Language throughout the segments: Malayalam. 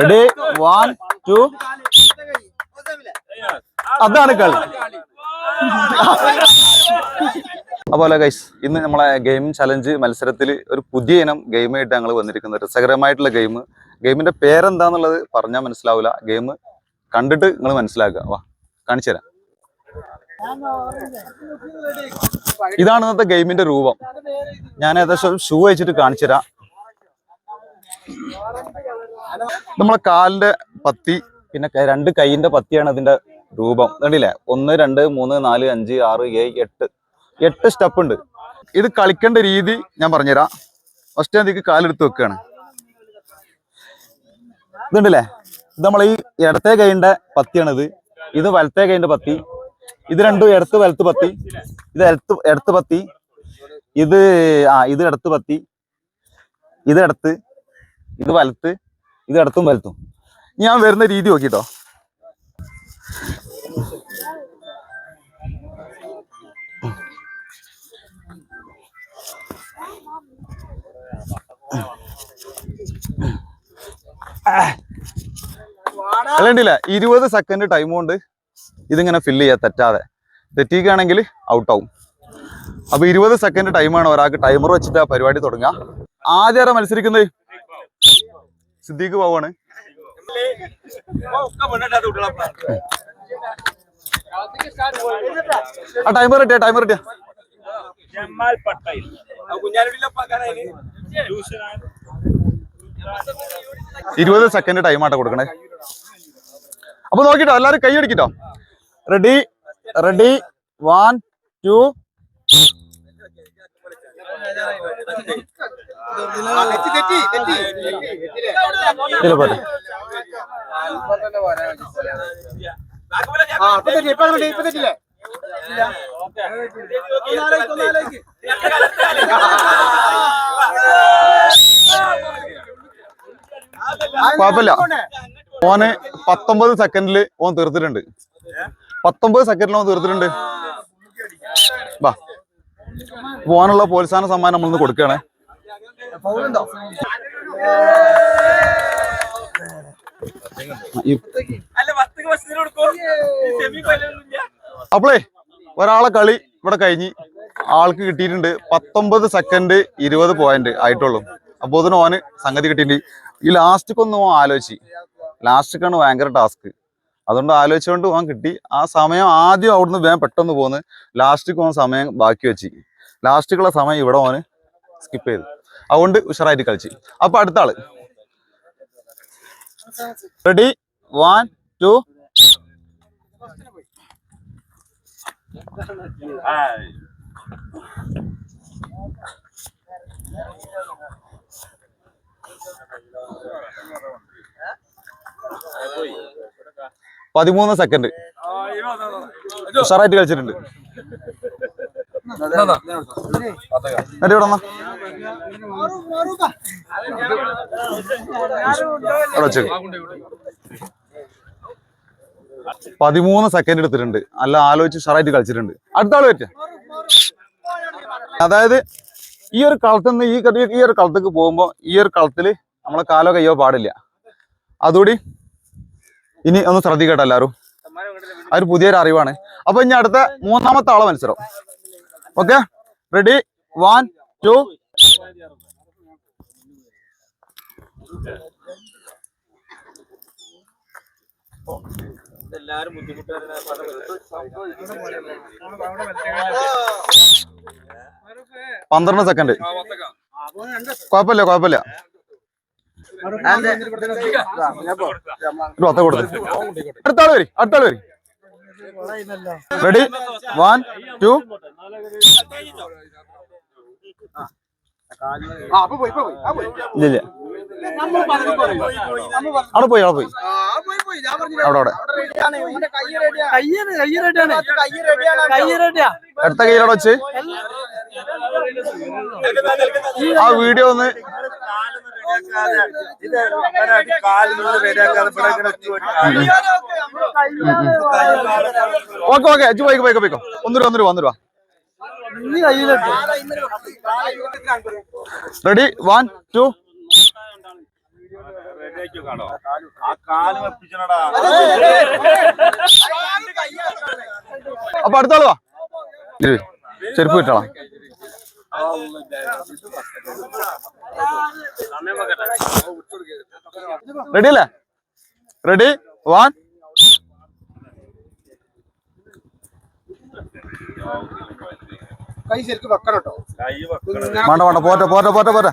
റെഡി വൺ ടു അതാണ് കളി. അതുപോലെ ഗൈസ് ഇന്ന് നമ്മളെ ഗെയിം ചലഞ്ച് മത്സരത്തിൽ ഒരു പുതിയ ഇനം ഗെയിമായിട്ട് ഞങ്ങൾ വന്നിരിക്കുന്നത്. രസകരമായിട്ടുള്ള ഗെയിം ഗെയിമിന്റെ പേരെന്താന്നുള്ളത് പറഞ്ഞാൽ മനസ്സിലാവില്ല ഗെയിം കണ്ടിട്ട് നിങ്ങൾ മനസ്സിലാക്കുക. വാ കാണിച്ചു തരാം. ഇതാണ് ഇന്നത്തെ ഗെയിമിന്റെ രൂപം. ഞാൻ ഏകദേശം ഷൂ വെച്ചിട്ട് കാണിച്ചു തരാം. നമ്മളെ കാലിന്റെ പത്തി പിന്നെ രണ്ട് കൈയിന്റെ പത്തിയാണ് ഇതിന്റെ രൂപം. കണ്ടില്ലേ? ഒന്ന് രണ്ട് മൂന്ന് നാല് അഞ്ച് ആറ് ഏഴ് എട്ട് എട്ട് സ്റ്റെപ്പ് ഉണ്ട്. ഇത് കളിക്കേണ്ട രീതി ഞാൻ പറഞ്ഞുതരാം. ഫസ്റ്റ് അതിക്ക് കാലെടുത്ത് വെക്കുകയാണ്. ഇതുണ്ടല്ലേ? ഇത് നമ്മൾ ഈ ഇടത്തെ കൈന്റെ പത്തിയാണിത്. ഇത് വലത്തെ കൈന്റെ പത്തി. ഇത് രണ്ടും ഇടത്ത് വലത്ത് പത്തി. ഇത് ഇടത്ത് ഇടത്ത് പത്തി. ഇത് ആ ഇത് ഇടത്ത് പത്തി. ഇത് ഇടത്ത് ഇത് വലത്ത് ഇത് ഇടത്തും വലത്തും. ഞാൻ വരുന്ന രീതി നോക്കിട്ടോ. അല്ലണ്ടില്ല ഇരുപത് സെക്കൻഡ് ടൈം കൊണ്ട് ഇതിങ്ങനെ ഫില്ല് ചെയ്യാം തെറ്റാതെ. തെറ്റിക്കുകയാണെങ്കിൽ ഔട്ടാവും അപ്പൊ ഇരുപത് സെക്കൻഡ് ടൈമാണ് ഒരാൾക്ക് ടൈമർ വെച്ചിട്ട് ആ പരിപാടി തുടങ്ങുക. ആദ്യം ആരാ മത്സരിക്കുന്നത്? സിദ്ദീഖ് ബാബുവാണ്. ആ ടൈമർ കിട്ടിയ ടൈമർ ഇട്ടിയ ജമാൽ പട്ടേൽ ഇരുപത് സെക്കൻഡ് ടൈം ആട്ടോ കൊടുക്കണേ. അപ്പൊ നോക്കിട്ടോ എല്ലാരും കൈ അടിക്കിട്ടോ റെഡി റെഡി വൺ ടു ഇപ്പൊ പോരെ കുഴപ്പമില്ല. ഓന് പത്തൊമ്പത് സെക്കൻഡിൽ ഓൻ തീർത്തിട്ടുണ്ട്. പത്തൊമ്പത് സെക്കൻഡിൽ ഓൻ തീർത്തിട്ടുണ്ട്. വാ. ഓനുള്ള പ്രോത്സാഹന സമ്മാനം നമ്മളിന്ന് കൊടുക്കണേ അല്ല പത്ത് കൊടുക്കും? അപ്പളേ ഒരാളെ കളി ഇവിടെ കഴിഞ്ഞ് ആൾക്ക് കിട്ടിയിട്ടുണ്ട് പത്തൊമ്പത് സെക്കൻഡ് ഇരുപത് പോയിന്റ് ആയിട്ടുള്ളൂ. അപ്പൊ അതിന് ഓന് സംഗതി കിട്ടിയിട്ടുണ്ട്. ഈ ലാസ്റ്റിക്കൊന്നും ഓൻ ആലോചിച്ച്. ലാസ്റ്റിക്കാണ് ഭയങ്കര ടാസ്ക് അതുകൊണ്ട് ആലോചിച്ചുകൊണ്ട് ഓൻ കിട്ടി. ആ സമയം ആദ്യം അവിടുന്ന് വേഗം പെട്ടെന്ന് പോന്ന് ലാസ്റ്റിക്ക് ഓൻ സമയം ബാക്കി വെച്ച്. ലാസ്റ്റിക്കുള്ള സമയം ഇവിടെ ഓന് സ്കിപ്പ് ചെയ്തു. അതുകൊണ്ട് ഉഷാറായിട്ട് കളിച്ച്. അപ്പൊ അടുത്ത ആൾ. റെഡി വൺ ടു പതിമൂന്ന് സെക്കൻഡ് ഉഷാറായിട്ട് കളിച്ചിട്ടുണ്ട് എന്നിട്ട് ഇവിടെ. ഇവിടെ വെച്ചേക്ക്. പതിമൂന്ന് സെക്കൻഡ് എടുത്തിട്ടുണ്ട്. അല്ല ആലോചിച്ച് ഷറായിട്ട് കളിച്ചിട്ടുണ്ട്. അടുത്ത ആൾ പറ്റ അതായത് ഈ ഒരു കളത്തിൽ നിന്ന് ഈ ഈ ഒരു കളത്തേക്ക് പോകുമ്പോ ഈ ഒരു കളത്തിൽ നമ്മളെ കാലോ കയ്യോ പാടില്ല. അതുകൂടി ഇനി ഒന്ന് ശ്രദ്ധിക്കട്ടെ എല്ലാവരും. അതൊരു പുതിയൊരു അറിവാണ്. അപ്പൊ ഇനി അടുത്ത മൂന്നാമത്തെ ആളെ മത്സരം. ഓക്കെ? റെഡി വൺ ടു എല്ലാരും ബുദ്ധിമുട്ടുകാരുടെ പന്ത്രണ്ട് സെക്കൻഡ് കുഴപ്പമില്ല കുഴപ്പമില്ല. ഒരു പത്ത് കൊടുത്ത്. വരി അടുത്ത ആൾ വരി. റെഡി വൺ ടു ഇല്ല ഇല്ല. അവിടെ പോയി അവിടെ പോയി. അവിടെ അവിടെ അടുത്ത കയ്യിലവിടെ വെച്ച്. ആ വീഡിയോ ഒന്ന് ഓക്കെ ഓക്കെ. അജു പോയിക്കോ പോയിക്കോ പോയിക്കോ. ഒന്നൂര ഒന്നൂര ഒന്നൂര റെഡി വൺ ടു അപ്പൊ അടുത്താൾ വാ. ഇരു. ചെരുപ്പ് കിട്ടണം. റെഡി അല്ലേ? റെഡി വൺ കൈ ശരിക്കും വെക്കണം കേട്ടോ വേണ്ട വേണ്ട പോട്ടെ പോട്ടെ പോട്ടെ പോട്ടെ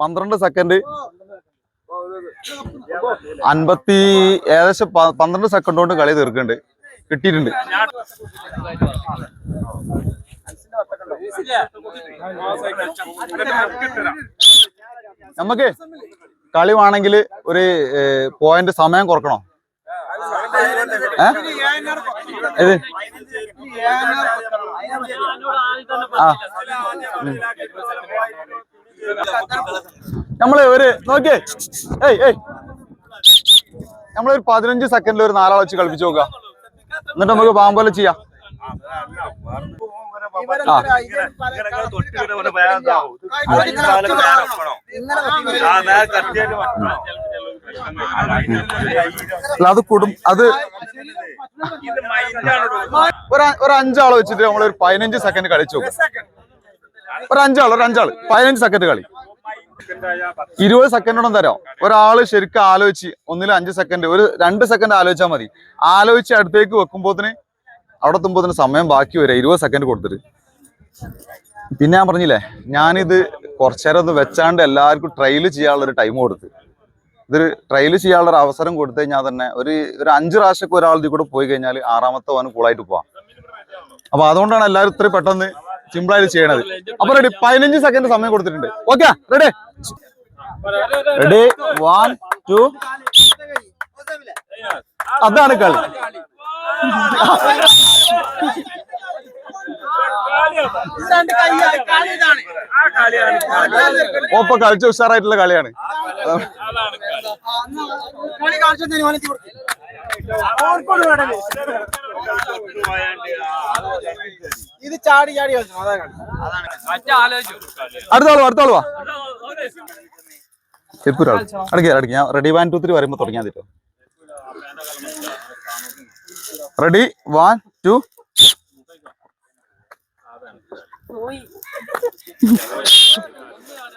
പന്ത്രണ്ട് സെക്കൻഡ് അൻപത്തി ഏകദേശം പന്ത്രണ്ട് സെക്കൻഡ് കൊണ്ട് കളി തീർക്കുന്നുണ്ട്. കിട്ടിയിട്ടുണ്ട്. നമുക്ക് കളി വേണമെങ്കിൽ ഒരു പോയിന്റ് സമയം കുറക്കണോ? നമ്മൾ ഒരു നോക്കിയേ. ഏയ് ഏയ്. നമ്മളൊരു പതിനഞ്ച് സെക്കൻഡിൽ ഒരു നാലാളെ വെച്ച് കളിപ്പിച്ച് നോക്കുക. എന്നിട്ട് നമുക്ക് പാമ്പോലെ ചെയ്യാം. അല്ല അത് കുടും അത് ഒരു അഞ്ചാൾ വെച്ചിട്ട് നമ്മൾ ഒരു പതിനഞ്ച് സെക്കൻഡ് കളിച്ചു ഒരു അഞ്ചാൾ ഒരു അഞ്ചാൾ പതിനഞ്ച് സെക്കൻഡ് കളി. ഇരുപത് സെക്കൻഡോളം തരാം. ഒരാൾ ശരിക്കും ആലോചിച്ച് ഒന്നിലും അഞ്ച് സെക്കൻഡ് ഒരു രണ്ട് സെക്കൻഡ് ആലോചിച്ചാൽ മതി. ആലോചിച്ച് അടുത്തേക്ക് വെക്കുമ്പോത്തിന് അവിടെ എത്തുമ്പോത്തിന് സമയം ബാക്കി വരാം ഇരുപത് സെക്കൻഡ് കൊടുത്തിട്ട്. പിന്നെ ഞാൻ പറഞ്ഞില്ലേ ഞാനിത് കുറച്ചേരം ഒന്ന് വെച്ചാണ്ട് എല്ലാവർക്കും ട്രയൽ ചെയ്യാനുള്ള ഒരു ടൈം കൊടുത്ത്. ഇതൊരു ട്രയൽ ചെയ്യാനുള്ള ഒരു അവസരം കൊടുത്തു കഴിഞ്ഞാൽ തന്നെ ഒരു ഒരു അഞ്ച് പ്രാവശ്യമൊക്കെ ഇതിൽ കൂടെ പോയി കഴിഞ്ഞാൽ ആറാമത്തെ ഓന് കൂളായിട്ട് പോവാം. അപ്പൊ അതുകൊണ്ടാണ് എല്ലാവരും ഇത്രയും പെട്ടെന്ന് സിമ്പിളായിട്ട് ചെയ്യണത്. അപ്പൊ റെഡി പതിനഞ്ച് സെക്കൻഡ് സമയം കൊടുത്തിട്ടുണ്ട്. Okay ready ready one two അതാണ് കളി. ഒപ്പം കളിച്ച ഉഷാറായിട്ടുള്ള കളിയാണ്. ഇത് ചാടി ചാടി കളിച്ചു അതാണ് കളി. അടുത്ത ആൾ അടുത്ത ആൾ വാ. ആൾ അടക്കി അടക്കി ഞാൻ റെഡി വാൻ ടു ത്രീ വരുമ്പോ തുടങ്ങിയാൽ തരോ റെഡി വൺ ടു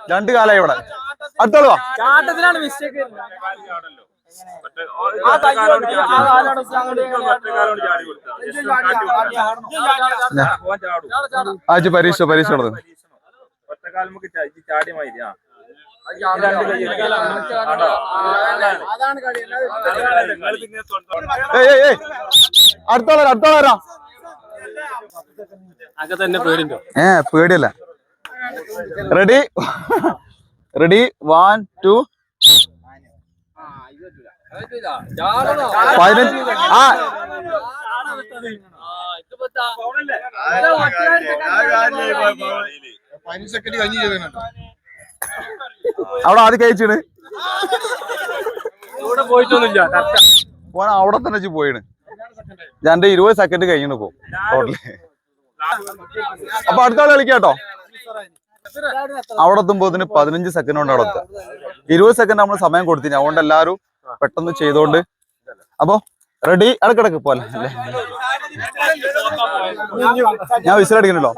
രണ്ട് കാലായി ഇവിടെ അടുത്തോളൂ ചാട്ടത്തിലാണ് മിസ്റ്റേക്ക് ആജ് പരീക്ഷ പരീക്ഷ നടന്നു കളി ഏയ് ഏയ് ഏയ് അടുത്ത ആളാ അടുത്ത ആളാ അതൊക്കെ ഏ പേടിയല്ല. റെഡി റെഡി വൺ ടു പതിനഞ്ച്. ആ. അവിടെ ആദ്യം കഴിച്ചിട്ട് അവിടെ തന്നെ വെച്ച് പോയിണ്. ഞാൻ ഇരുപത് സെക്കൻഡ് കഴിഞ്ഞു ഇപ്പൊ. ടോട്ടൽ അപ്പൊ അടുത്ത ആൾ കളിക്കാട്ടോ. അവിടെ എത്തുമ്പോത്തിന് പതിനഞ്ച് സെക്കൻഡ് കൊണ്ട് അവിടെ എത്താം ഇരുപത് സെക്കൻഡ് നമ്മൾ സമയം കൊടുത്തിന്. അതുകൊണ്ട് എല്ലാരും പെട്ടെന്ന് ചെയ്തോണ്ട്. അപ്പൊ റെഡി ഇടക്കിടക്ക് പോലെ അല്ലേ? ഞാൻ വിസിലടിക്കണല്ലോ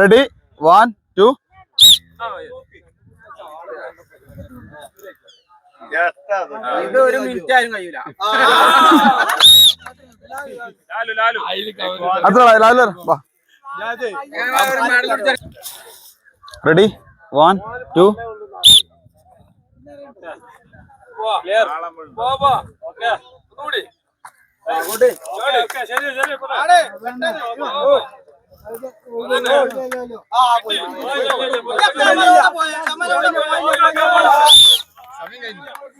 റെഡി വൺ ടു ഇത് ഒരു മിനിറ്റ് ആരും കഴിയൂല. അടുത്ത ലാലു വാ റെഡി വൺ ടു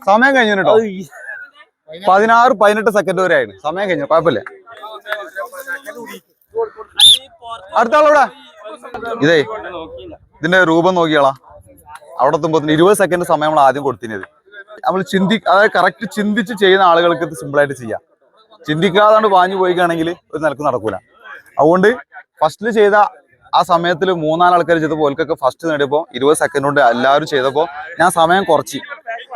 സമയം കഴിഞ്ഞു കേട്ടോ. പതിനാറ് പതിനെട്ട് സെക്കൻഡ് വരെ ആയിരുന്നു സമയം കഴിഞ്ഞു കുഴപ്പമില്ല. അടുത്ത ആളെവിടെ ഇതേ ഇതിന്റെ രൂപം നോക്കിയാളാ. അവിടെ എത്തുമ്പോ ഇരുപത് സെക്കൻഡ് സമയം നമ്മൾ ആദ്യം കൊടുത്തിനത്. നമ്മൾ ചിന്തി അതായത് കറക്റ്റ് ചിന്തിച്ച് ചെയ്യുന്ന ആളുകൾക്ക് ഇത് സിമ്പിൾ ആയിട്ട് ചെയ്യാം. ചിന്തിക്കാതാണ്ട് വാങ്ങി പോയിക്കുകയാണെങ്കിൽ ഒരു നിലയ്ക്ക് നടക്കൂല. അതുകൊണ്ട് ഫസ്റ്റിൽ ചെയ്ത ആ സമയത്തിൽ മൂന്നാൽ ആൾക്കാർ ചെയ്തപ്പോൾ ഓൽക്കൊക്കെ ഫസ്റ്റ് നേടിയപ്പോൾ ഇരുപത് സെക്കൻഡ് കൊണ്ട് എല്ലാവരും ചെയ്തപ്പോൾ ഞാൻ സമയം കുറച്ച്.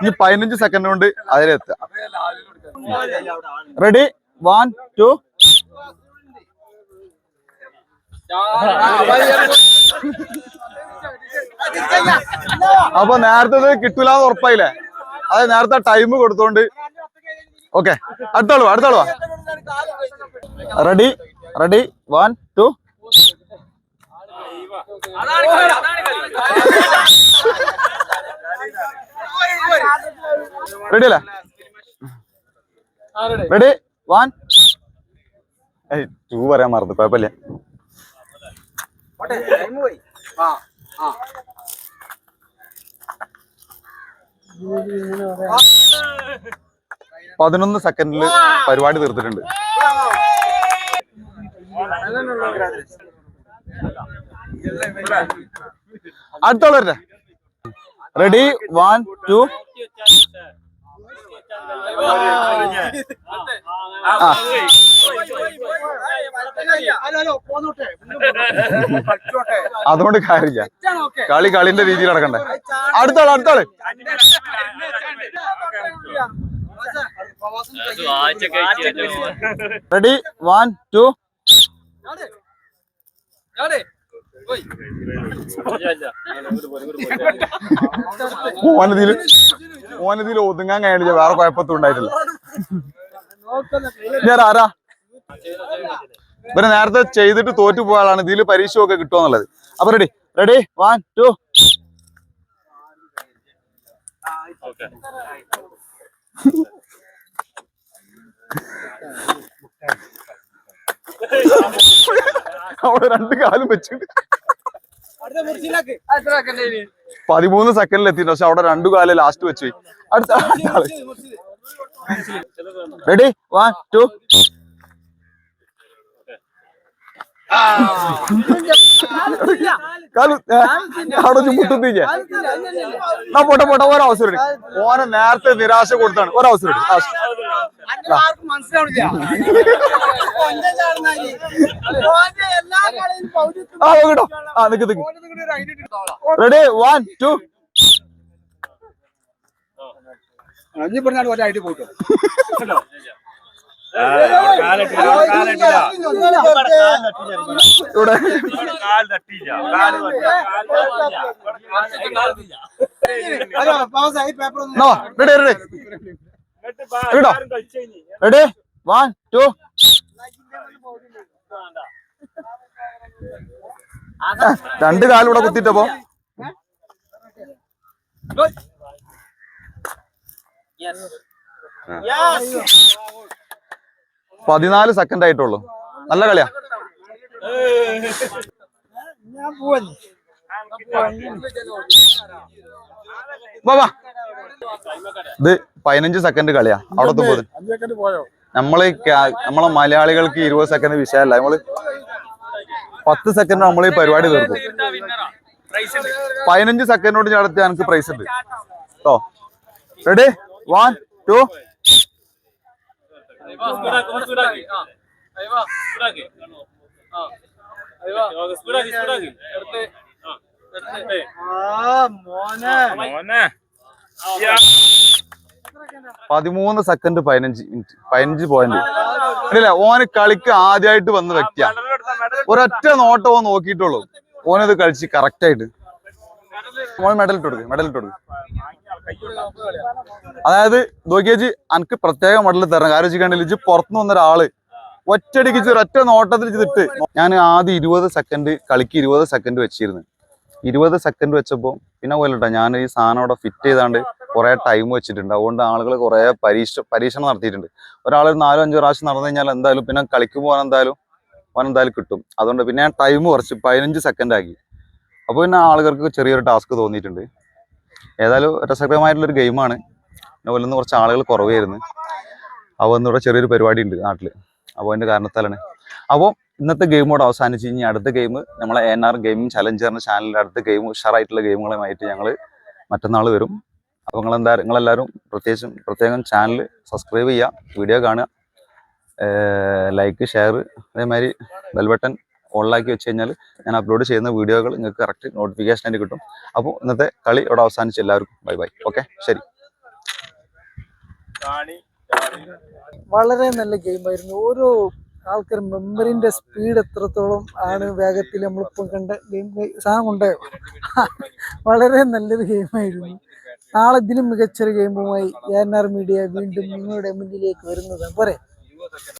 ഇനി പതിനഞ്ച് സെക്കൻഡ് കൊണ്ട് അതിലെത്തുക റെഡി വൺ ടു അപ്പൊ നേരത്തെ കിട്ടൂലെന്ന് ഉറപ്പായില്ലേ? അത് നേരത്തെ ടൈം കൊടുത്തോണ്ട്. ഓക്കെ അടുത്താളു അടുത്താളുവാ റെഡി റെഡി വൺ ടു അതാണ് കളി അതാണ് കളി റെഡി അല്ലേ? റെഡി വൺ ടൂ പറയാൻ മറന്നു കുഴപ്പമില്ല. പതിനൊന്ന് സെക്കൻഡിൽ പരിപാടി തീർത്തിട്ടുണ്ട്. അടുത്തോളെ റെഡി വൺ ടു അതുകൊണ്ട് കാര്യമില്ല. കളി കളിന്റെ രീതിയിൽ നടക്കണ്ടേ? അടുത്താൾ അടുത്താൾ റെഡി വൺ ടു ഓനതിൽ ഓനതിൽ ഒതുങ്ങാൻ കഴിഞ്ഞില്ല വേറെ കുഴപ്പത്തും ഉണ്ടായിട്ടില്ല. ഞാൻ ആരാ ഇവർ നേരത്തെ ചെയ്തിട്ട് തോറ്റു പോയാലാണ് ഇതിൽ ഇതിൽ പരീക്ഷ ഒക്കെ കിട്ടുമെന്നുള്ളത്. അപ്പൊ റെഡി റെഡി വൺ ടു അവിടെ രണ്ട് കാലും വെച്ചിട്ട്. പതിമൂന്ന് സെക്കൻഡിൽ എത്തിയിട്ട് പക്ഷെ അവിടെ രണ്ടു കാലം ലാസ്റ്റ് വെച്ചു പോയി. അടുത്ത ആൾ റെഡി വൺ ടു അവിടെ ചുമ്മുട്ടില്ല എന്നാ പോട്ടെ പോട്ടെ ഒരവസരം. ഓനെ നേരത്തെ നിരാശ കൊടുത്താണ്. ഒരവസരം എടുക്ക്. ആ, ആ കേട്ടോ. ആ നിക്ക് നിക്ക്. റെഡി വൺ ടു അഞ്ഞു പറഞ്ഞാൽ ഒരായിട്ട് പോയിട്ടോ. ഇവിടെ paper ready ready ready one two രണ്ട് കാലും ഇവിടെ കുത്തിട്ടപ്പോ പതിനാല് സെക്കൻഡ് ആയിട്ടുള്ളൂ. നല്ല കളിയാ. ഇത് പതിനഞ്ച് സെക്കൻഡ് കളിയാ. അവിടെ നമ്മൾ നമ്മളെ മലയാളികൾക്ക് ഇരുപത് സെക്കൻഡ് വിഷയമല്ല നമ്മൾ പത്ത് സെക്കൻഡ് നമ്മൾ ഈ പരിപാടി ഉണ്ട്. പതിനഞ്ച് സെക്കൻഡോട് നടത്തി എനിക്ക് പ്രൈസ് ഉണ്ട്. കേട്ടോ റെഡി വൺ ടു പതിമൂന്ന് സെക്കൻഡ് പതിനഞ്ച് മിനിറ്റ് പതിനഞ്ച് പോയിന്റ് ഇല്ല ഓന് കളിക്ക് ആദ്യമായിട്ട് വന്ന വ്യക്തിയാ. ഒരൊറ്റ നോട്ടം ഓൻ നോക്കിയിട്ടുള്ളൂ. ഓനത് കഴിച്ച് കറക്റ്റ് ആയിട്ട്. ഓൻ മെഡൽ ഇട്ട് കൊടുക്കും മെഡൽ ഇട്ട് കൊടുക്കും. അതായത് നോക്കിയേജ് എനിക്ക് പ്രത്യേക മെഡൽ തരണം. കാര്യം വെച്ചിട്ടുണ്ടെങ്കിൽ ഇജ്ജ് പുറത്തുനിന്ന് വന്ന ഒരാൾ ഒറ്റടിക്ക് ഒരൊറ്റ നോട്ടത്തിൽ ചെയ്തിട്ട് ഞാൻ ആദ്യം ഇരുപത് സെക്കൻഡ് കളിക്ക് ഇരുപത് സെക്കൻഡ് വെച്ചിരുന്നു. ഇരുപത് സെക്കൻഡ് വെച്ചപ്പോൾ പിന്നെ പോലെട്ടോ ഞാൻ ഈ സാധനം അവിടെ ഫിറ്റ് ചെയ്താണ്ട് കുറെ ടൈം വെച്ചിട്ടുണ്ട്. അതുകൊണ്ട് ആളുകൾ കുറെ പരീക്ഷ പരീക്ഷണം നടത്തിയിട്ടുണ്ട്. ഒരാൾ ഒരു നാലോ അഞ്ചോ പ്രാവശ്യം നടന്നു കഴിഞ്ഞാൽ എന്തായാലും പിന്നെ കളിക്കുമ്പോൾ പോകാൻ എന്തായാലും അവൻ എന്തായാലും കിട്ടും. അതുകൊണ്ട് പിന്നെ ഞാൻ ടൈം കുറച്ച് പതിനഞ്ച് സെക്കൻഡ് ആക്കി. അപ്പോൾ പിന്നെ ആളുകൾക്ക് ചെറിയൊരു ടാസ്ക് തോന്നിയിട്ടുണ്ട്. ഏതായാലും രസകരമായിട്ടുള്ളൊരു ഗെയിമാണ് പിന്നെ കൊല്ലുന്ന കുറച്ച് ആളുകൾ കുറവായിരുന്നു. അപ്പോൾ ഇന്നിവിടെ ചെറിയൊരു പരിപാടി ഉണ്ട് നാട്ടിൽ അപ്പോൾ അതിന്റെ കാരണത്താലാണ്. അപ്പോൾ ഇന്നത്തെ ഗെയിമോട് അവസാനിച്ച് ഇനി അടുത്ത ഗെയിം നമ്മളെ എൻ ആർ ഗെയിമിംഗ് ചലഞ്ചറിന്റെ ചാനലിന്റെ അടുത്ത ഗെയിം ഉഷാറായിട്ടുള്ള ഗെയിമുകളുമായിട്ട് ഞങ്ങൾ മറ്റന്നാൾ വരും. അപ്പോൾ നിങ്ങളെന്താ നിങ്ങളെല്ലാവരും പ്രത്യേകിച്ചും പ്രത്യേകം ചാനൽ സബ്സ്ക്രൈബ് ചെയ്യുക വീഡിയോ കാണുക. ലൈക്ക് ഷെയർ അതേമാതിരി ബെൽ ബട്ടൺ ഓണിലാക്കി വെച്ച് കഴിഞ്ഞാൽ ഞാൻ അപ്ലോഡ് ചെയ്യുന്ന വീഡിയോകൾ നിങ്ങൾക്ക് കറക്റ്റ് നോട്ടിഫിക്കേഷൻ ആയിട്ട് കിട്ടും. അപ്പോൾ ഇന്നത്തെ കളി ഇവിടെ അവസാനിച്ച്. എല്ലാവർക്കും ബൈ ബൈ ഓക്കെ ശരി. വളരെ നല്ല ഗെയിമായിരുന്നു ഓരോ ആൾക്കാർ മെമ്മറിന്റെ സ്പീഡ് എത്രത്തോളം ആണ് വേഗത്തിൽ നമ്മളിപ്പം കണ്ട ഗെയിം സാധനം ഉണ്ടായോ വളരെ നല്ലൊരു ഗെയിമായിരുന്നു നാളെ ഇതിലും മികച്ചൊരു ഗെയിമുമായി എൻ ആർ മീഡിയ വീണ്ടും നിങ്ങളുടെ മുന്നിലേക്ക് വരുന്നതാണ്. പോരെ. cosas.